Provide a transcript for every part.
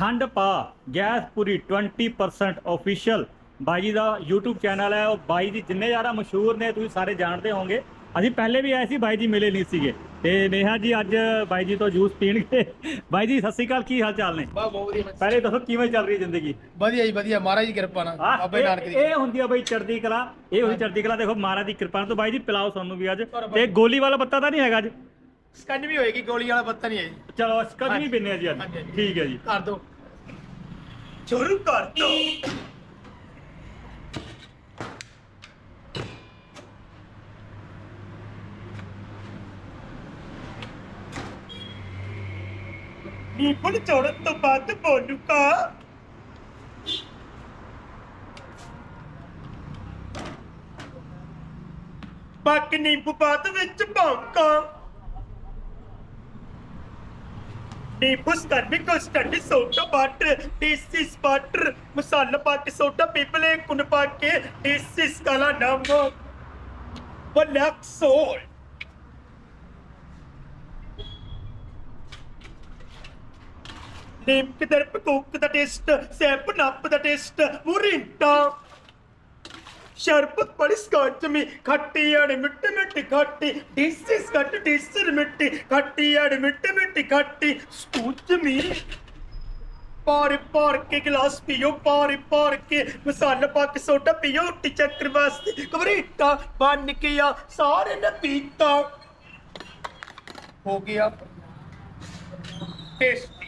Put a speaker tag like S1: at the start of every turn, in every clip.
S1: ਠੰਡ ਪਾ ਗੈਸ ਪੂਰੀ 20% ਆਫੀਸ਼ੀਅਲ ਬਾਈ ਜੀ ਦਾ YouTube ਚੈਨਲ ਹੈ ਉਹ ਬਾਈ ਜੀ ਜਿੰਨੇ ਜ਼ਿਆਦਾ ਮਸ਼ਹੂਰ ਨੇ ਤੁਸੀਂ ਸਾਰੇ ਜਾਣਦੇ ਹੋਵੋਗੇ। ਅਸੀਂ ਪਹਿਲੇ ਵੀ ਆਏ ਸੀ ਬਾਈ ਜੀ ਮਿਲੇ ਨਹੀਂ ਸੀਗੇ। ਤੇ ਨੇਹਾ ਜੀ ਅੱਜ ਬਾਈ ਜੀ ਤੋਂ ਜੂਸ ਪੀਣਗੇ। ਬਾਈ ਜੀ ਸਤਿ ਸ਼੍ਰੀ ਅਕਾਲ ਕੀ ਹਾਲ ਚਾਲ ਨੇ?
S2: ਬਾ ਬਹੁਤ ਵਧੀਆ
S1: ਪਹਿਲੇ ਦੱਸੋ ਕਿਵੇਂ ਚੱਲ ਰਹੀ ਜ਼ਿੰਦਗੀ?
S2: ਵਧੀਆ ਜੀ ਵਧੀਆ। ਮਹਾਰਾਜ ਦੀ ਕਿਰਪਾ ਨਾਲ ਬਾਬੇ ਨਾਨਕ ਦੀ।
S1: ਇਹ ਹੁੰਦੀ ਆ ਬਈ ਚੜ੍ਹਦੀ ਕਲਾ ਇਹ ਹੁੰਦੀ ਚੜ੍ਹਦੀ ਕਲਾ। ਦੇਖੋ ਮਹਾਰਾਜ ਦੀ ਕਿਰਪਾ ਨਾਲ ਤੋਂ ਬਾਈ ਜੀ ਪਿਲਾਓ ਸਾਨੂੰ ਵੀ ਅੱਜ। ਤੇ ਗੋਲੀ ਵਾਲਾ ਪੱਤਾ ਤਾਂ ਨਹੀਂ ਹੈਗਾ ਅੱਜ?
S2: ਸਕੰਜ ਵੀ ਹੋਏਗੀ ਗੋਲੀ ਵਾਲਾ ਪੱਤਾ ਨਹੀਂ ਹੈ ਜੀ।
S1: ਚਲੋ ਸਕਜ ਪੀਨੇ ਆ ਜੀ ਅੱਜ। ਠੀਕ ਹੈ ਜੀ।
S2: ਕਰ ਦੋ।
S1: ਸ਼ੁਰੂ ਕਰ ਦੋ ਨੀਪਣ ਚੜਨ ਤੋਂ ਬਾਅਦ ਬੋਲੂਗਾ ਬਾਕੀ ਨਿੰਬੂ ਬਾਅਦ ਵਿੱਚ ਭੌਂਕਾ ਨਿੰਬੂ ਸਟੰਡ ਕੋ stent soda water this is water ਮਸਾਲਾ ਪਾ ਕੇ ਸੋਟਾ ਪੀਪਲੇ ਕੁਨ ਪਾ ਕੇ ਦਿਸ ਇਜ਼ ਕਾਲਾ ਨਮਕ ਬਲੈਕ ਸੋਲ ਨਿੰਮ ਦਰ ਪਕੂਕ ਦਾ ਟੇਸਟ ਸੈਪ ਨੱਪ ਦਾ ਟੇਸਟ ਮੁਰਿੰਟਾ ਸ਼ਰਬਤ ਬੜੀ ਸਕਾਚ ਮੀ, ਖੱਟੀ ਆੜੀ ਮਿੱਟੀ ਮਿੱਟੀ ਖੱਟੀ, ਡਿਸ ਇਜ਼ ਕੱਟ ਡਿਸ ਪਾਰ ਪਾਰ ਕੇ ਗਲਾਸ ਪੀਓ, ਪਾਰ ਪਾਰ ਕੇ ਮਸਾਲਾ ਪਾ ਕੇ ਸੋਡਾ ਪੀਓ ਟੀ ਚੱਕਰ ਵਾਸਤੇ। ਕਬਰੀਟਾ ਬਣ ਗਿਆ ਆ, ਸਾਰੇ ਨੇ ਪੀਤਾ।
S2: ਹੋ ਗਿਆ। ਟੇਸਟੀ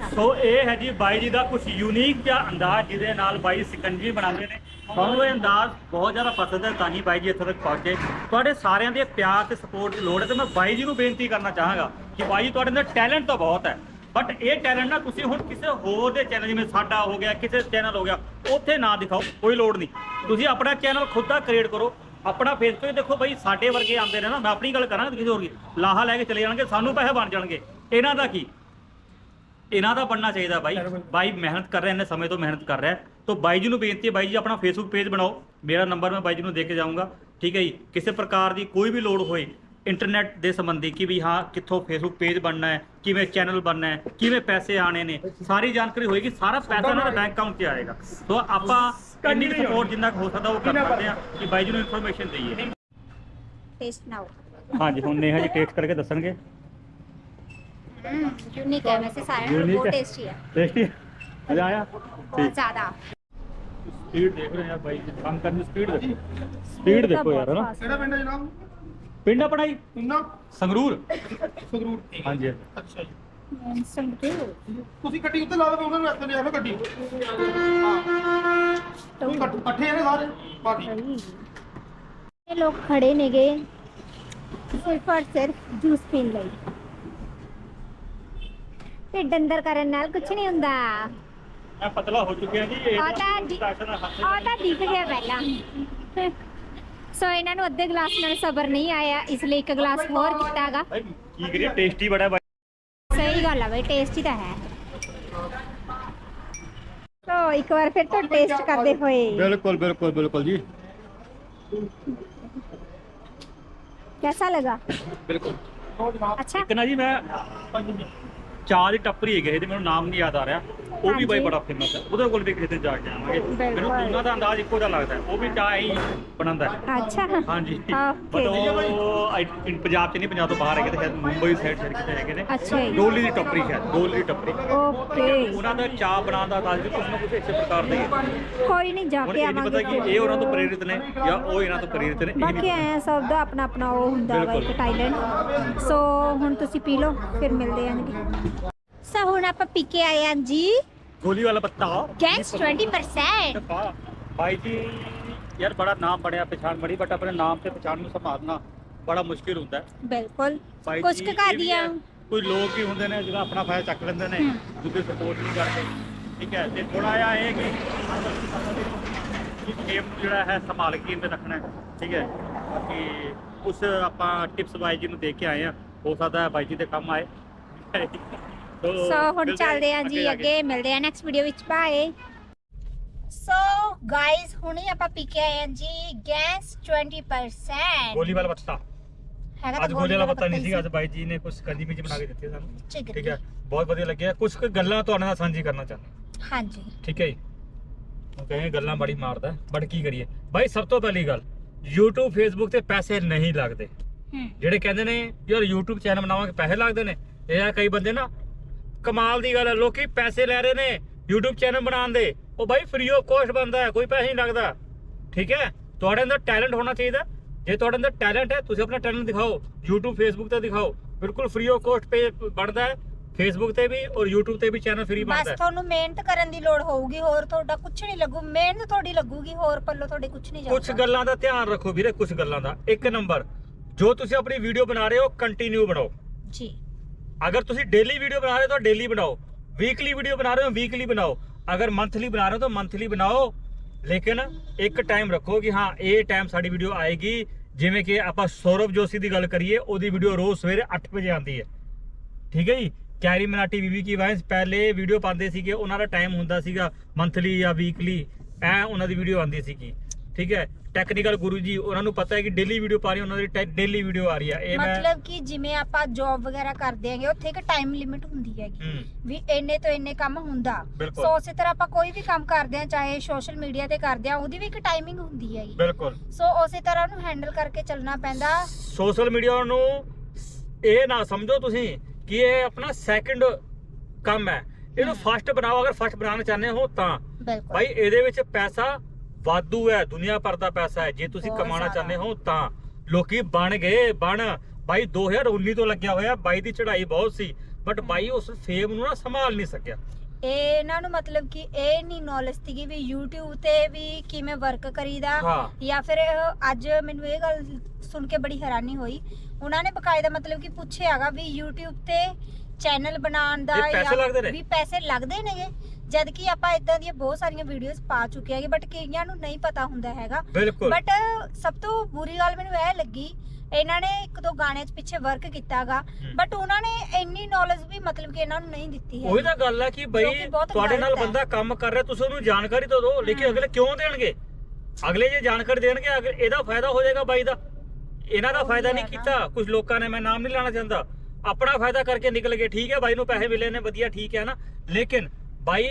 S1: ਸੋ ਇਹ ਹੈ ਜੀ ਬਾਈ ਜੀ ਦਾ ਕੁਝ ਯੂਨੀਕ ਜਿਹਾ ਅੰਦਾਜ਼ ਜਿਹਦੇ ਨਾਲ ਬਾਈ ਸਿਕੰਜੀ ਬਣਾਉਂਦੇ ਨੇ। ਤੁਹਾਨੂੰ ਇਹ ਅੰਦਾਜ਼ ਬਹੁਤ ਜ਼ਿਆਦਾ ਪਸੰਦ ਹੈ, ਤਾਂ ਹੀ ਬਾਈ ਜੀ ਇੱਥੇ ਤੱਕ ਪਹੁੰਚੇ ਤੁਹਾਡੇ ਸਾਰਿਆਂ ਦੇ ਪਿਆਰ ਤੇ ਸਪੋਰਟ ਦੀ ਲੋੜ ਹੈ ਤੇ ਮੈਂ ਬਾਈ ਜੀ ਨੂੰ ਬੇਨਤੀ ਕਰਨਾ ਚਾਹਾਂਗਾ ਕਿ ਬਾਈ ਜੀ ਤੁਹਾਡੇ ਅੰਦਰ ਟੈਲੈਂਟ ਤਾਂ ਬਹੁਤ ਹੈ ਬਟ ਇਹ ਟੈਲੈਂਟ ਨਾ ਤੁਸੀਂ ਹੁਣ ਕਿਸੇ ਹੋਰ ਦੇ ਚੈਨਲ ਜਿਵੇਂ ਸਾਡਾ ਹੋ ਗਿਆ, ਕਿਸੇ ਚੈਨਲ ਹੋ ਗਿਆ, ਉੱਥੇ ਨਾ ਦਿਖਾਓ, ਕੋਈ ਲੋੜ ਨਹੀਂ। ਤੁਸੀਂ ਆਪਣਾ ਚੈਨਲ ਖੁਦ ਦਾ ਕ੍ਰੀਏਟ ਕਰੋ। ਆਪਣਾ ਫੇਸਬੁੱਕ ਦੇਖੋ ਬਾਈ, ਸਾਡੇ ਵਰਗੇ ਆਉਂਦੇ ਨੇ ਨਾ ਮੈਂ ਆਪਣੀ ਗੱਲ ਕਰਾਂਗਾ ਕਿਸੇ ਹੋਰ ਦੀ। ਲਾਹਾ ਲੈ ਕੇ ਚਲੇ ਜਾਣਗੇ, ਸਾਨੂੰ ਪੈਸੇ ਬਣ ਜਾਣਗੇ। ਇਹਨਾਂ ਦਾ ਕੀ? ਇਹਨਾਂ ਦਾ ਬਣਨਾ ਚਾਹੀਦਾ ਬਾਈ। ਬਾਈ। ਮਿਹਨਤ ਕਰ ਰਿਹਾ ਇਹਨੇ ਸਮੇਂ ਤੋਂ ਮਿਹਨਤ ਕਰ ਰਿਹਾ। ਤੋ ਬਾਈ ਜੀ ਨੂੰ ਬੇਨਤੀ ਹੈ ਬਾਈ ਜੀ ਆਪਣਾ ਫੇਸਬੁੱਕ ਪੇਜ ਬਣਾਓ। ਮੇਰਾ ਨੰਬਰ ਮੈਂ ਬਾਈ ਜੀ ਨੂੰ ਦੇ ਕੇ ਜਾਊਂਗਾ। ਠੀਕ ਹੈ ਜੀ? ਕਿਸੇ ਪ੍ਰਕਾਰ ਦੀ ਕੋਈ ਵੀ ਲੋੜ ਹੋਏ ਇੰਟਰਨੈਟ ਦੇ ਸੰਬੰਧੀ ਕਿ ਵੀ ਹਾਂ ਕਿੱਥੋਂ ਫੇਸਬੁੱਕ ਪੇਜ ਬਣਨਾ ਹੈ ਕਿਵੇਂ ਚੈਨਲ ਬਣਨਾ ਹੈ ਕਿਵੇਂ ਪੈਸੇ ਆਣੇ ਨੇ ਸਾਰੀ ਜਾਣਕਾਰੀ ਹੋਏਗੀ ਸਾਰਾ ਪੈਸਾ ਉਹਨਾਂ ਦਾ ਬੈਂਕ ਅਕਾਊਂਟ 'ਚ ਆਏਗਾ। ਸੋ ਆਪਾਂ ਇੰਨੀ ਸਪੋਰਟ ਜਿੰਨਾ ਹੋ ਸਕਦਾ ਉਹ ਕਰ ਸਕਦੇ ਆ ਕਿ ਬਾਈ ਜੀ ਨੂੰ ਇਨਫੋਰਮੇਸ਼ਨ ਦਈਏ।
S3: ਟੈਸਟ ਨਾਓ
S1: ਹਾਂਜੀ ਹੁਣ ਨੇਹਾ ਜੀ ਟੈਸਟ ਕਰਕੇ ਦੱਸਣਗੇ।
S3: यूनिक है वैसे सारे में
S1: Unique
S3: बहुत
S1: है।
S3: टेस्टी है
S1: ਟੇਸਟੀ ਮਜ਼ਾ ਆਇਆ
S3: बहुत ज्यादा
S1: ਸਪੀਡ ਦੇਖ ਰਹੇ ਯਾਰ ਬਾਈ ਜੀ ਕੰਮ ਕਰਨ ਦੀ ਸਪੀਡ ਦੇਖੋ ਸਪੀਡ ਦੇਖੋ ਯਾਰ ਹਨਾ
S2: ਕਿਹੜਾ ਪਿੰਡ ਹੈ ਜਨਾਬ
S1: ਪਿੰਡ ਆਪਣਾ ਜੀ
S2: ਇੰਨਾ
S1: ਸੰਗਰੂਰ
S2: ਸੰਗਰੂਰ
S1: ਹਾਂਜੀ
S2: ਅੱਛਾ ਜੀ
S3: संगरूर
S2: ਤੁਸੀਂ ਗੱਡੀ ਉੱਤੇ ਲਾ ਦੋ ਉਹਨਾਂ ਨੂੰ ਇੱਥੇ ਲੈ ਆਓ ਗੱਡੀ ਹਾਂ ਤੁਸੀਂ ਇਕੱਠ- ਇਕੱਠੇ ਆ ਨੇ ਸਾਰੇ ਬਾਕੀ
S3: ये लोग खड़े ने गए सिर्फ और सिर्फ जूस पीन ਲਈ ਢਿੱਡ ਅੰਦਰ ਕਰਨ ਨਾਲ ਕੁਝ ਨਹੀਂ ਹੁੰਦਾ।
S1: ਮੈਂ ਪਤਲਾ ਹੋ ਚੁੱਕਿਆ ਜੀ ਇਹ
S3: ਆਹ ਤਾਂ ਦਿ- ਸਟਾਰਟ ਨਾਲ ਹੱਥ ਆਹ ਤਾਂ ਦਿਖ ਗਿਆ ਪਹਿਲਾਂ। ਸੋ ਇਹਨਾਂ ਨੂੰ ਅੱਧੇ ਗਲਾਸ ਨਾਲ ਸਬਰ ਨਹੀਂ ਆਇਆ ਇਸ ਲਈ ਇੱਕ ਗਲਾਸ ਹੋਰ ਦਿੱਤਾਗਾ।
S1: ਭਾਈ ਕੀ ਕਰੀਏ ਟੇਸਟੀ ਬੜਾ ਬਾਈ
S3: ਸਹੀ ਗੱਲ ਆ ਬਈ ਟੇਸਟੀ ਤਾਂ ਹੈ। ਸੋ ਇੱਕ ਵਾਰ ਫਿਰ ਤੋਂ ਟੇਸਟ ਕਰਦੇ ਹੋਏ।
S1: ਬਿਲਕੁਲ ਬਿਲਕੁਲ ਬਿਲਕੁਲ ਜੀ।
S3: कैसा लगा
S1: ਬਿਲਕੁਲ।
S3: अच्छा
S1: ਇੱਕ ਨਾ ਜੀ ਮੈਂ ਚਾਹ ਦੀ ਟੱਪਰੀ ਹੈਗੀ ਇਹਦੇ ਮੈਨੂੰ ਨਾਮ ਨਹੀਂ ਯਾਦ ਆ ਰਿਹਾ। ਉਹ ਵੀ ਬਾਈ ਬੜਾ ਫੇਮਸ ਹੈ ਉਹਦੇ ਕੋਲ ਵੀ ਕਿਸੇ ਦਿਨ ਜਾ ਕੇ ਆਵਾਂਗੇ। ਮੈਨੂੰ ਉਹਨਾਂ ਦਾ ਅੰਦਾਜ਼ ਇੱਕੋ ਜਿਹਾ ਲੱਗਦਾ ਉਹ ਵੀ ਚਾਹ ਹੀ ਬਣਾਉਂਦਾ ਹੈ।
S3: ਅੱਛਾ।
S1: ਹਾਂਜੀ। ਬਟ ਉਹ ਇਨ ਪੰਜਾਬ ਚ ਨਹੀਂ ਪੰਜਾਬ ਤੋਂ ਬਾਹਰ ਹੈਗੇ ਤੇ ਸ਼ਾਇਦ ਮੁੰਬਈ ਸਾਈਡ ਸਾਈਡ ਕਿਤੇ ਹੈਗੇ ਨੇ। ਡੋਲੀ ਦੀ ਟੱਪਰੀ ਸ਼ਾਇਦ ਡੋਲੀ ਦੀ ਟੱਪਰੀ।
S3: ਓਕੇ
S1: ਉਹਨਾਂ ਦਾ ਚਾਹ ਬਣਾਉਣ ਦਾ ਅੰਦਾਜ਼ ਵੀ ਕੁਝ ਨਾ ਕੁਝ ਇਸੇ ਪ੍ਰਕਾਰ ਦਾ ਹੈ
S3: ਕੋਈ ਨਹੀਂ ਜਾ ਕੇ
S1: ਆਵਾਂਗੇ ਪਤਾ ਕਿ ਇਹ ਉਹਨਾਂ ਤੋਂ ਪ੍ਰੇਰਿਤ ਨੇ ਜਾਂ ਉਹ ਇਹਨਾਂ ਤੋਂ ਪ੍ਰੇਰਿਤ ਨੇ
S3: ਬਾਕੀ ਐ ਸਭ ਦਾ ਆਪਣਾ ਆਪਣਾ ਉਹ ਹੁੰਦਾ ਵਾ ਇੱਕ ਟਾਈਲੈਂਡ ਸੋ ਹੁਣ ਤੁਸੀਂ ਪੀ ਲਓ ਫਿਰ ਮਿਲਦੇ ਆਂ ਜੀ। ਸੋ ਹੁਣ ਆਪਾਂ ਪੀ ਕੇ ਆਏ ਆਂ ਜੀ।
S1: ਗੋਲੀ ਵਾਲਾ ਪੱਤਾ।
S3: ਗੈਸ 20%
S1: ਪਾ- ਭਾਈ ਜੀ ਯਾਰ ਬੜਾ ਨਾਮ ਬਣਿਆ ਪਛਾਣ ਬੜੀ ਬਟ ਆਪਣੇ ਨਾਮ ਤੇ ਪਛਾਣ ਨੂੰ ਸੰਭਾਲਣਾ ਬੜਾ ਮੁਸ਼ਕਿਲ ਹੁੰਦਾ। ਹੈ
S3: ਬਿਲਕੁਲ।
S1: ਭਾਈ
S3: ਕੁਝ
S1: ਜੀ,
S3: ਕੁ ਕਾ
S1: ਇਹ ਵੀ
S3: ਦਿਆ।
S1: ਹੈ, ਕੋਈ ਲੋਕ ਵੀ ਹੁੰਦੇ ਨੇ ਜਿਹੜਾ ਆਪਣਾ ਫਾਇਦਾ ਚੱਕ ਲੈਂਦੇ ਨੇ। ਦੂਜੇ ਸਪੋਰਟ ਨਹੀਂ ਕਰਦੇ। ਠੀਕ ਹੈ ਤੇ ਥੋੜਾ ਜਿਹਾ ਇਹ ਕਿ ਕਿ ਗੇਮ ਨੂੰ ਜਿਹੜਾ ਹੈ ਸੰਭਾਲ ਕੇ ਕਿਵੇਂ ਰੱਖਣਾ ਹੈ। ਠੀਕ ਹੈ ਕਿ ਉਸ ਆਪਾਂ ਟਿਪਸ ਬਾਈ ਜੀ ਨੂੰ ਦੇ ਕੇ ਆਏ ਆ। ਹੋ ਸਕਦਾ ਹੈ ਬਾਈ ਜੀ ਦੇ ਕੰਮ ਆਏ। ਸੋ
S3: ਹੁਣ ਚੱਲਦੇ ਆਂ ਜੀ। ਅੱਗੇ ਮਿਲਦੇ ਆਂ ਨੈਕਸਟ ਵੀਡੀਓ ਵਿੱਚ ਬਾਏ ਸੋ ਗਾਇਸ ਹੁਣੇ ਆਪਾਂ ਪੀ ਕੇ ਆਏ ਆਂ ਜੀ ਗੈਸ 20%
S1: ਗੋਲੀ ਵਾਲਾ ਪੱਤਾ।
S3: ਹੈਗਾ
S1: ਅੱਜ ਗੋਲੇ ਵਾਲਾ ਪਤਾ ਨਹੀਂ ਸੀ ਅੱਜ ਬਾਈ ਜੀ ਨੇ ਕੁਝ ਕੰਜੀ ਵਿੱਚ ਬਣਾ ਕੇ ਦਿੱਤੀ ਸਾਨੂੰ।
S3: ਠੀਕ ਹੈ
S1: ਬਹੁਤ ਵਧੀਆ ਲੱਗਿਆ। ਕੁਝ ਗੱਲਾਂ ਤੁਹਾਡੇ ਨਾਲ ਸਾਂਝੀ ਕਰਨਾ ਚਾਹੁੰਦਾ।
S3: ਹਾਂਜੀ।
S1: ਠੀਕ ਹੈ ਜੀ। ਕਹੇ ਗੱਲਾਂ ਬੜੀ ਮਾਰਦਾ ਬਟ ਕੀ ਕਰੀਏ। ਬਾਈ ਸਭ ਤੋਂ ਪਹਿਲੀ ਗੱਲ YouTube Facebook ਤੇ ਪੈਸੇ ਨਹੀਂ ਲੱਗਦੇ। ਜਿਹੜੇ ਕਹਿੰਦੇ ਨੇ ਯਾਰ YouTube ਚੈਨਲ ਬਣਾਵਾਂਗੇ ਪੈਸੇ ਲੱਗਦੇ ਨੇ। ਇਹ ਆ ਕਈ ਬੰਦੇ ਨਾ ਕਮਾਲ ਦੀ ਗੱਲ ਹੈ। ਲੋਕੀ ਪੈਸੇ ਲੈ ਰਹੇ ਨੇ YouTube ਚੈਨਲ ਬਣਾਉਣ ਦੇ। ਉਹ ਬਾਈ ਫ੍ਰੀ ਆਫ ਕੋਸਟ ਬੰਦਾ ਹੈ ਕੋਈ ਪੈਸੇ ਨਹੀਂ ਲੱਗਦਾ। ਠੀਕ ਹੈ? ਤੁਹਾਡੇ ਅੰਦਰ ਟੈਲੈਂਟ ਹੋਣਾ ਚਾਹੀਦਾ। ਜੇ ਤੁਹਾਡੇ ਅੰਦਰ ਟੈਲੈਂਟ ਹੈ ਤੁਸੀਂ ਆਪਣਾ ਟੈਲੈਂਟ ਦਿਖਾਓ। YouTube Facebook ਤੇ ਦਿਖਾਓ। ਬਿਲਕੁਲ ਫ੍ਰੀ ਆਫ ਕੋਸਟ ਪੇ ਬਣਦਾ ਹੈ। Facebook ਤੇ ਵੀ ਔਰ YouTube ਤੇ ਵੀ ਚੈਨਲ ਫ੍ਰੀ
S3: ਬਸ
S1: ਬਣਦਾ ਹੈ।
S3: ਤੁਹਾਨੂੰ ਮਿਹਨਤ ਕਰਨ ਦੀ ਲੋੜ ਹੋਊਗੀ ਹੋਰ ਤੁਹਾਡਾ ਕੁਝ ਨਹੀਂ ਲੱਗੂ। ਮਿਹਨਤ ਤੁਹਾਡੀ ਲੱਗੂਗੀ ਹੋਰ ਪੱਲੋਂ ਤੁਹਾਡੇ ਕੁਝ ਨਹੀਂ ਜਾਊਗਾ।
S1: ਕੁਝ ਗੱਲਾਂ ਦਾ ਧਿਆਨ ਰੱਖੋ ਵੀਰੇ ਕੁਝ ਗੱਲਾਂ ਦਾ। ਇੱਕ ਨੰਬਰ ਜੋ ਤੁਸੀਂ ਆਪਣੀ ਵੀਡੀਓ ਬਣਾ ਰਹੇ ਹੋ ਕੰਟੀਨਿਊ ਬਣਾਓ।
S3: ਜੀ।
S1: ਅਗਰ ਤੁਸੀਂ ਡੇਲੀ ਵੀਡੀਓ ਬਣਾ ਰਹੇ ਹੋ ਤਾਂ ਡੇਲੀ ਬਣਾਓ। ਵੀਕਲੀ ਵੀਡੀਓ ਬਣਾ ਰਹੇ ਹੋ ਵੀਕਲੀ ਬਣਾਓ। ਅਗਰ ਮੰਥਲੀ ਬਣਾ ਰਹੇ ਹੋ ਤਾਂ ਮੰਥਲੀ ਬਣਾਓ। ਲੇਕਿਨ ਇੱਕ ਟਾਈਮ ਰੱਖੋ ਕਿ ਹਾਂ, ਇਹ ਟਾਈਮ ਸਾਡੀ ਵੀਡੀਓ ਆਏਗੀ। ਜਿਵੇਂ ਕਿ ਆਪਾਂ ਸੌਰਵ ਜੋਸ਼ੀ ਦੀ ਗੱਲ ਕਰੀਏ, ਉਹਦੀ ਵੀਡੀਓ ਰੋਜ਼ ਸਵੇਰੇ 8 ਵਜੇ ਆਉਂਦੀ ਹੈ। ਠੀਕ ਹੈ ਜੀ? ਕੈਰੀ ਮਨਾਟੀ, ਬੀਬੀ ਕੀ ਵਾਇਸ, ਪਹਿਲੇ ਵੀਡੀਓ ਪਾਉਂਦੇ ਸੀਗੇ, ਉਹਨਾਂ ਦਾ ਟਾਈਮ ਹੁੰਦਾ ਸੀਗਾ ਮੰਥਲੀ ਜਾਂ ਵੀਕਲੀ ਐ ਉਹਨਾਂ ਦੀ ਵੀਡੀਓ ਆਉਂਦੀ ਸੀਗੀ। ਠੀਕ ਹੈ ਟੈਕਨੀਕਲ ਗੁਰੂ ਜੀ ਉਹਨਾਂ ਨੂੰ ਪਤਾ ਹੈ ਕਿ ਡੇਲੀ ਵੀਡੀਓ ਪਾ ਰਹੀ ਉਹਨਾਂ ਦੀ ਡੇਲੀ ਵੀਡੀਓ ਆ ਰਹੀ ਹੈ। ਇਹ ਮੈਂ
S3: ਮਤਲਬ ਕਿ ਜਿਵੇਂ ਆਪਾਂ ਜੌਬ ਵਗੈਰਾ ਕਰਦੇ ਆਂਗੇ ਉੱਥੇ ਇੱਕ ਟਾਈਮ ਲਿਮਿਟ ਹੁੰਦੀ ਹੈਗੀ।
S1: ਹੂੰ।
S3: ਵੀ ਇੰਨੇ ਤੋਂ ਇੰਨੇ ਕੰਮ ਹੁੰਦਾ।
S1: ਬਿਲਕੁਲ।
S3: ਸੋ ਉਸੇ ਤਰ੍ਹਾਂ ਆਪਾਂ ਕੋਈ ਵੀ ਕੰਮ ਕਰਦੇ ਆ ਚਾਹੇ ਸੋਸ਼ਲ ਮੀਡੀਆ ਤੇ ਕਰਦੇ ਆ ਉਹਦੀ ਵੀ ਇੱਕ ਟਾਈਮਿੰਗ ਹੁੰਦੀ ਹੈਗੀ।
S1: ਬਿਲਕੁਲ।
S3: ਸੋ ਉਸੇ ਤਰ੍ਹਾਂ ਉਹਨੂੰ ਹੈਂਡਲ ਕਰਕੇ ਚੱਲਣਾ ਪੈਂਦਾ।
S1: ਸੋਸ਼ਲ ਮੀਡੀਆ ਨੂੰ ਇਹ ਨਾ ਸਮਝੋ ਤੁਸੀਂ ਕਿ ਇਹ ਆਪਣਾ ਸੈਕੰਡ ਕੰਮ ਹੈ। ਇਹਨੂੰ ਫਸਟ ਬਣਾਓ ਅਗਰ ਫਸਟ ਬਣਾਉਣਾ ਚਾਹੁੰਦੇ ਹੋ ਤਾਂ।
S3: ਬਿਲਕੁਲ।
S1: ਭਾਈ ਇਹਦੇ ਵਿੱਚ ਪੈਸਾ ਵਾਧੂ ਹੈ ਦੁਨੀਆ ਭਰ ਦਾ ਪੈਸਾ ਹੈ ਜੇ ਤੁਸੀਂ
S3: ਬਹੁਤ
S1: ਕਮਾਉਣਾ। ਚਾਹੁੰਦੇ ਹੋ ਤਾਂ ਲੋਕੀ ਬਣ ਗਏ ਬਣ ਭਾਈ 2019 ਤੋਂ ਲੱਗਿਆ ਹੋਇਆ ਬਾਈ ਦੀ ਚੜ੍ਹਾਈ ਬਹੁਤ ਸੀ ਬਟ ਬਾਈ ਉਸ ਫੇਮ ਨੂੰ ਨਾ ਸੰਭਾਲ ਨਹੀਂ ਸਕਿਆ
S3: ਇਹ ਇਹਨਾਂ ਨੂੰ ਮਤਲਬ ਕਿ ਇਹ ਨਹੀਂ ਨੌਲੇਜ ਸੀਗੀ ਵੀ YouTube ਤੇ ਵੀ ਕਿਵੇਂ ਵਰਕ ਕਰੀਦਾ
S1: ਹਾਂ।
S3: ਜਾਂ ਫਿਰ ਇਹ ਅੱਜ ਮੈਨੂੰ ਇਹ ਗੱਲ ਸੁਣ ਕੇ ਬੜੀ ਹੈਰਾਨੀ ਹੋਈ ਉਹਨਾਂ ਨੇ ਬਕਾਇਦਾ ਮਤਲਬ ਕਿ ਪੁੱਛਿਆਗਾ ਵੀ YouTube ਤੇ ਚੈਨਲ ਬਣਾਉਣ ਦਾ
S1: ਇਹ ਪੈਸੇ ਲੱਗਦੇ ਨੇ?
S3: ਵੀ ਪੈਸੇ ਲੱਗਦੇ ਨੇਗੇ ਜਦ ਕਿ ਆਪਾਂ ਇਦਾਂ ਦੀਆਂ ਬਹੁਤ ਸਾਰੀਆਂ ਵੀਡੀਓਜ਼ ਪਾ ਚੁੱਕੇ ਹੈਗੇ ਬਟ ਕਈਆਂ ਨੂੰ ਨਹੀਂ ਪਤਾ ਹੁੰਦਾ ਹੈਗਾ।
S1: ਬਿਲਕੁਲ।
S3: ਬਟ ਸਭ ਤੋਂ ਬੁਰੀ ਗੱਲ ਮੈਨੂੰ ਇਹ ਲੱਗੀ ਇਹਨਾਂ ਨੇ ਇੱਕ ਦੋ ਗਾਣੇ 'ਚ ਪਿੱਛੇ ਵਰਕ ਕੀਤਾਗਾ। ਬਟ ਉਹਨਾਂ ਨੇ ਇੰਨੀ ਨੌਲੇਜ ਵੀ ਮਤਲਬ ਕਿ ਇਹਨਾਂ ਨੂੰ ਨਹੀਂ ਦਿੱਤੀ ਹੈ
S1: ਉਹੀ ਤਾਂ ਗੱਲ ਹੈ ਕਿ ਬਈ ਤੁਹਾਡੇ ਨਾਲ। ਬੰਦਾ ਕੰਮ ਕਰ ਰਿਹਾ ਤੁਸੀਂ ਉਹਨੂੰ ਜਾਣਕਾਰੀ ਤਾਂ ਦਿਓ ਲੇਕਿਨ। ਅਗਲੇ ਕਿਉਂ ਦੇਣਗੇ? ਅਗਲੇ ਜੇ ਜਾਣਕਾਰੀ ਦੇਣਗੇ ਅਗਰ ਇਹਦਾ ਫਾਇਦਾ ਹੋ ਜਾਏਗਾ ਬਾਈ ਦਾ। ਇਹਨਾਂ ਦਾ ਫਾਇਦਾ ਨਹੀਂ। ਕੀਤਾ। ਕੁਝ ਲੋਕਾਂ ਨੇ ਮੈਂ ਨਾਮ ਨਹੀਂ ਲੈਣਾ ਚਾਹੁੰਦਾ। ਆਪਣਾ ਫਾਇਦਾ ਕਰਕੇ ਨਿਕਲ ਗਏ। ਠੀਕ ਹੈ ਬਾਈ ਨੂੰ ਪੈਸੇ ਮਿਲੇ ਨੇ ਵਧੀਆ ਠੀਕ ਹੈ ਨਾ। ਲੇਕਿਨ ਬਾਈ,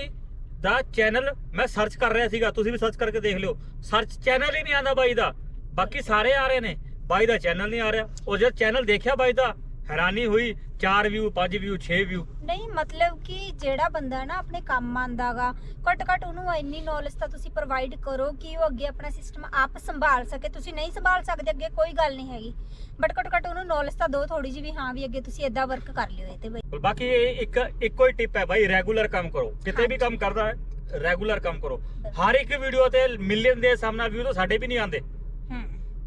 S1: ਦਾ ਚੈਨਲ ਮੈਂ ਸਰਚ ਕਰ ਰਿਹਾ ਸੀਗਾ, ਤੁਸੀਂ ਵੀ ਸਰਚ ਕਰਕੇ ਦੇਖ ਲਿਓ। ਸਰਚ ਚੈਨਲ ਹੀ ਨਹੀਂ ਆਂਦਾ ਬਾਈ ਦਾ। ਬਾਕੀ ਸਾਰੇ ਆ ਰਹੇ ਨੇ। ਬਾਈ ਦਾ ਚੈਨਲ ਨਹੀਂ ਆ ਰਿਹਾ। ਉਹ ਜਦ ਚੈਨਲ ਦੇਖਿਆ ਬਾਈ ਦਾ, ਹੈਰਾਨੀ ਹੋਈ। 4 ਵਿਊ 5 ਵਿਊ 6 ਵਿਊ
S3: ਨਹੀਂ ਮਤਲਬ ਕਿ ਜਿਹੜਾ ਬੰਦਾ ਨਾ ਆਪਣੇ ਕੰਮ ਆਂਦਾਗਾ ਘੱਟ ਘੱਟ ਉਹਨੂੰ ਇੰਨੀ ਨੌਲੇਜ ਤਾਂ ਤੁਸੀਂ ਪ੍ਰੋਵਾਈਡ ਕਰੋ ਕਿ ਉਹ ਅੱਗੇ ਆਪਣਾ ਸਿਸਟਮ ਆਪ ਸੰਭਾਲ ਸਕੇ। ਤੁਸੀਂ ਨਹੀਂ ਸੰਭਾਲ ਸਕਦੇ ਅੱਗੇ ਕੋਈ ਗੱਲ ਨਹੀਂ ਹੈਗੀ। ਬਟ ਘੱਟ ਘੱਟ ਉਹਨੂੰ ਨੌਲੇਜ ਤਾਂ ਦਿਓ ਥੋੜੀ ਜਿਹੀ ਵੀ ਹਾਂ ਵੀ ਅੱਗੇ ਤੁਸੀਂ ਇਦਾਂ ਵਰਕ ਕਰ ਲਿਓ ਇਹ ਤੇ ਬਈ
S1: ਬਾਕੀ ਇਹ ਇੱਕ ਇੱਕੋ ਹੀ ਟਿਪ ਹੈ ਭਾਈ ਰੈਗੂਲਰ ਕੰਮ ਕਰੋ। ਕਿਤੇ ਵੀ ਕੰਮ ਕਰਦਾ ਹੈ ਰੈਗੂਲਰ ਕੰਮ ਕਰੋ। ਹਰ ਇੱਕ ਵੀਡੀਓ ਤੇ ਮਿਲੀਅਨ ਦੇ ਸਾਹਮਣੇ ਵਿਊ ਤਾਂ ਸਾਡੇ ਵੀ ਨਹੀਂ ਆਉਂਦੇ।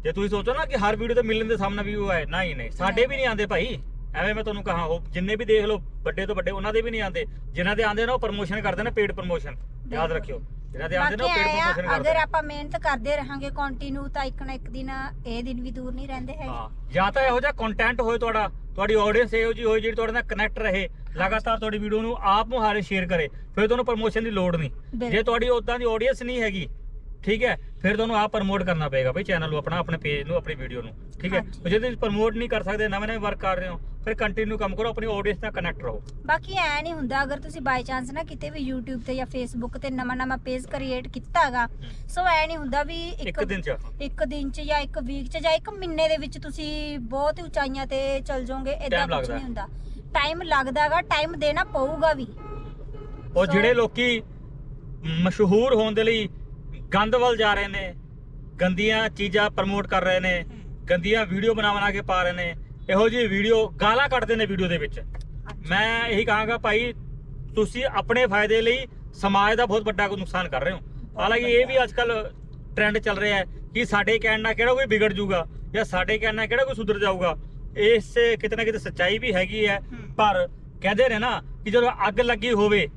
S1: ਜੇ ਤੁਸੀਂ ਸੋਚੋ ਨਾ ਕਿ ਹਰ ਵੀਡੀਓ ਤੇ ਮਿਲੀਅਨ ਦੇ ਸਾਹਮਣੇ ਵਿਊ ਆਏ ਨਹੀਂ ਨਹੀਂ ਸਾਡੇ ਵੀ ਨਹੀਂ। ਆਉਂਦੇ ਭਾਈ। ਐਵੇਂ ਮੈਂ ਤੁਹਾਨੂੰ ਕਹਾ ਹੋ ਜਿੰਨੇ ਵੀ ਦੇਖ ਲਓ ਵੱਡੇ ਤੋਂ ਵੱਡੇ ਉਹਨਾਂ ਦੇ ਵੀ ਨਹੀਂ ਆਉਂਦੇ। ਜਿਨ੍ਹਾਂ ਦੇ ਆਉਂਦੇ ਨੇ ਉਹ ਪ੍ਰਮੋਸ਼ਨ ਕਰਦੇ ਨੇ ਪੇਡ ਪ੍ਰਮੋਸ਼ਨ ਯਾਦ ਰੱਖਿਓ। ਜਿਨ੍ਹਾਂ ਦੇ ਆਉਂਦੇ ਨੇ ਉਹ ਪੇਡ ਪ੍ਰਮੋਸ਼ਨ ਕਰਦੇ
S3: ਅਗਰ ਆਪਾਂ ਮਿਹਨਤ ਕਰਦੇ ਰਹਾਂਗੇ ਕੰਟੀਨਿਊ ਤਾਂ ਇੱਕ ਨਾ ਇੱਕ ਦਿਨ ਇਹ ਦਿਨ ਵੀ ਦੂਰ ਨਹੀਂ ਰਹਿੰਦੇ ਹੈਗੇ।
S1: ਜਾਂ ਤਾਂ ਇਹੋ ਜਿਹਾ ਕੰਟੈਂਟ ਹੋਏ ਤੁਹਾਡਾ ਤੁਹਾਡੀ ਆਡੀਅנס ਇਹੋ ਜੀ ਹੋਏ ਜਿਹੜੀ ਤੁਹਾਡੇ ਨਾਲ ਕਨੈਕਟ ਰਹੇ। ਲਗਾਤਾਰ ਤੁਹਾਡੀ ਵੀਡੀਓ ਨੂੰ ਆਪ ਮੁਹਾਰੇ ਸ਼ੇਅਰ ਕਰੇ ਫਿਰ ਤੁਹਾਨੂੰ ਪ੍ਰਮੋਸ਼ਨ ਦੀ ਲੋੜ ਨਹੀਂ। ਜੇ ਤੁਹਾਡੀ ਉਦਾਂ ਦੀ ਆਡੀਅנס ਨਹੀਂ ਹੈਗੀ ਠੀਕ ਹੈ? ਫਿਰ ਤੁਹਾਨੂੰ ਆਪ ਪ੍ਰਮੋਟ ਕਰਨਾ ਪਏਗਾ ਬਈ ਚੈਨਲ ਨੂੰ ਆਪਣਾ ਆਪਣੇ ਪੇਜ ਨੂੰ ਆਪਣੀ ਵੀਡੀਓ ਨੂੰ ਠੀਕ ਹੈ। ਜੇ ਤੁਸੀਂ ਪ੍ਰਮੋਟ ਨਹੀਂ ਕਰ ਸਕਦੇ ਨਵੇਂ ਨਵੇਂ ਵਰਕ ਕਰ ਰਹੇ ਹੋ ਫਿਰ ਕੰਟੀਨਿਊ ਕੰਮ ਕਰੋ ਆਪਣੀ ਆਡੀਅנס ਨਾਲ ਕਨੈਕਟ ਰਹੋ।
S3: ਬਾਕੀ ਐ ਨਹੀਂ ਹੁੰਦਾ ਅਗਰ ਤੁਸੀਂ ਬਾਈ ਚਾਂਸ ਨਾ ਕਿਤੇ ਵੀ YouTube ਤੇ ਜਾਂ Facebook ਤੇ ਨਵਾਂ ਨਵਾਂ ਪੇਜ ਕ੍ਰੀਏਟ ਕੀਤਾਗਾ ਸੋ ਐ ਨਹੀਂ ਹੁੰਦਾ ਵੀ
S1: ਇੱਕ ਦਿਨ ਚ।
S3: ਇੱਕ ਦਿਨ ਚ ਜਾਂ ਇੱਕ ਵੀਕ ਚ ਜਾਂ ਇੱਕ ਮਹੀਨੇ ਦੇ ਵਿੱਚ ਤੁਸੀਂ ਬਹੁਤ ਉਚਾਈਆਂ ਤੇ ਚੱਲ ਜਾਓਗੇ ਇਦਾਂ ਕੁਝ ਨਹੀਂ ਹੁੰਦਾ। ਟਾਈਮ ਲੱਗਦਾਗਾ ਟਾਈਮ ਦੇਣਾ ਪਊਗਾ ਵੀ।
S1: ਉਹ ਜਿਹੜੇ ਲੋਕੀ ਮਸ਼ਹੂਰ ਹੋਣ ਦੇ ਲਈ ਗੰਦ ਵੱਲ ਜਾ ਰਹੇ ਨੇ ਗੰਦੀਆਂ ਚੀਜ਼ਾਂ ਪ੍ਰਮੋਟ ਕਰ ਰਹੇ ਨੇ ਗੰਦੀਆਂ ਵੀਡੀਓ ਬਣਾ ਬਣਾ ਕੇ ਪਾ ਰਹੇ ਨੇ ਇਹੋ ਜਿਹੀ ਵੀਡੀਓ ਗਾਲਾਂ ਕੱਢਦੇ ਨੇ ਵੀਡੀਓ ਦੇ ਵਿੱਚ। ਮੈਂ ਇਹੀ ਕਹਾਂਗਾ ਭਾਈ ਤੁਸੀਂ ਆਪਣੇ ਫਾਇਦੇ ਲਈ ਸਮਾਜ ਦਾ ਬਹੁਤ ਵੱਡਾ ਨੁਕਸਾਨ ਕਰ ਰਹੇ ਹੋ। ਹਾਲਾਂਕਿ ਇਹ ਵੀ ਅੱਜਕੱਲ ਟ੍ਰੈਂਡ ਚੱਲ ਰਿਹਾ ਹੈ ਕਿ ਸਾਡੇ ਕਹਿਣ ਨਾਲ ਕਿਹੜਾ ਕੋਈ ਵਿਗੜ ਜਾਊਗਾ ਜਾਂ ਸਾਡੇ ਕਹਿਣ ਨਾਲ ਕਿਹੜਾ ਕੋਈ ਸੁਧਰ ਜਾਊਗਾ ਇਸ ਕਿਤੇ ਨਾ ਕਿਤੇ ਸੱਚਾਈ ਵੀ ਹੈਗੀ ਹੈ। ਪਰ ਕਹਿੰਦੇ ਨੇ ਨਾ ਕਿ ਜਦੋਂ ਅੱਗ ਲੱਗੀ ਹੋਵੇ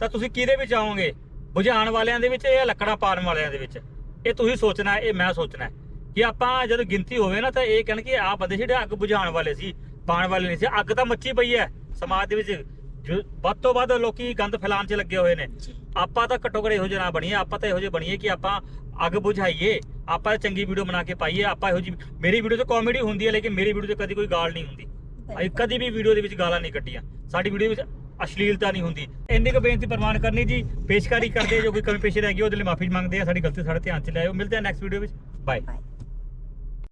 S1: ਤਾਂ ਤੁਸੀਂ ਕਿਹਦੇ ਵਿੱਚ ਆਓਗੇ? ਬੁਝਾਉਣ ਵਾਲਿਆਂ ਦੇ ਵਿੱਚ ਜਾਂ ਲੱਕੜਾਂ ਪਾਉਣ ਵਾਲਿਆਂ ਦੇ ਵਿੱਚ? ਇਹ ਤੁਸੀਂ ਸੋਚਣਾ ਇਹ ਮੈਂ ਸੋਚਣਾ ਕਿ ਆਪਾਂ ਜਦੋਂ ਗਿਣਤੀ ਹੋਵੇ ਨਾ ਤਾਂ ਇਹ ਕਹਿਣ ਕਿ ਆਹ ਬੰਦੇ ਜਿਹੜੇ ਅੱਗ ਬੁਝਾਉਣ ਵਾਲੇ ਸੀ ਪਾਉਣ ਵਾਲੇ ਨਹੀਂ ਸੀ। ਅੱਗ ਤਾਂ ਮੱਚੀ ਪਈ ਹੈ ਸਮਾਜ ਦੇ ਵਿੱਚ। ਜੋ- ਵੱਧ ਤੋਂ ਵੱਧ ਲੋਕੀ ਗੰਦ ਫੈਲਾਉਣ 'ਚ ਲੱਗੇ ਹੋਏ ਨੇ।
S3: ਜੀ।
S1: ਆਪਾਂ ਤਾਂ ਘੱਟੋ ਘੱਟ ਇਹੋ ਜਿਹੇ ਨਾ ਬਣੀਏ। ਆਪਾਂ ਤਾਂ ਇਹੋ ਜਿਹੇ ਬਣੀਏ ਕਿ ਆਪਾਂ ਅੱਗ ਬੁਝਾਈਏ। ਆਪਾਂ ਚੰਗੀ ਵੀਡੀਓ ਬਣਾ ਕੇ ਪਾਈਏ। ਆਪਾਂ ਇਹੋ ਜਿਹੀ ਮੇਰੀ ਵੀਡੀਓ 'ਚ ਕਾਮੇਡੀ ਹੁੰਦੀ ਹੈ ਲੇਕਿਨ ਮੇਰੀ ਵੀਡੀਓ 'ਚ ਕਦੀ ਕੋਈ ਗਾਲ ਨਹੀਂ ਹੁੰਦੀ। ਅਸੀਂ ਕਦੀ ਵੀ ਵੀਡੀਓ ਦੇ ਵਿੱਚ ਗਾਲਾਂ ਨਹੀਂ ਕੱਢੀਆਂ। ਸਾਡੀ ਵੀਡੀਓ ਵਿੱਚ ਅਸ਼ਲੀਲਤਾ ਨਹੀਂ ਹੁੰਦੀ। ਇੰਨੀ ਕੁ ਬੇਨਤੀ ਪ੍ਰਮਾਨ ਕਰਨੀ ਜੀ, ਪੇਸ਼ਕਾਰੀ ਕਰਦੇ ਜੋ ਕੋਈ ਕਮੀ ਪੇਸ਼ੀ ਰਹਿ ਗਈ, ਉਹਦੇ ਲਈ ਮਾਫੀ ਮੰਗਦੇ ਆ, ਸਾਡੀ ਗਲਤੀ ਸਾਡੇ ਧਿਆਨ 'ਚ ਲਿਆਇਓ। ਮਿਲਦੇ ਆ ਨੈਕਸਟ ਵੀਡੀਓ ਵਿੱਚ।
S3: ਬਾਏ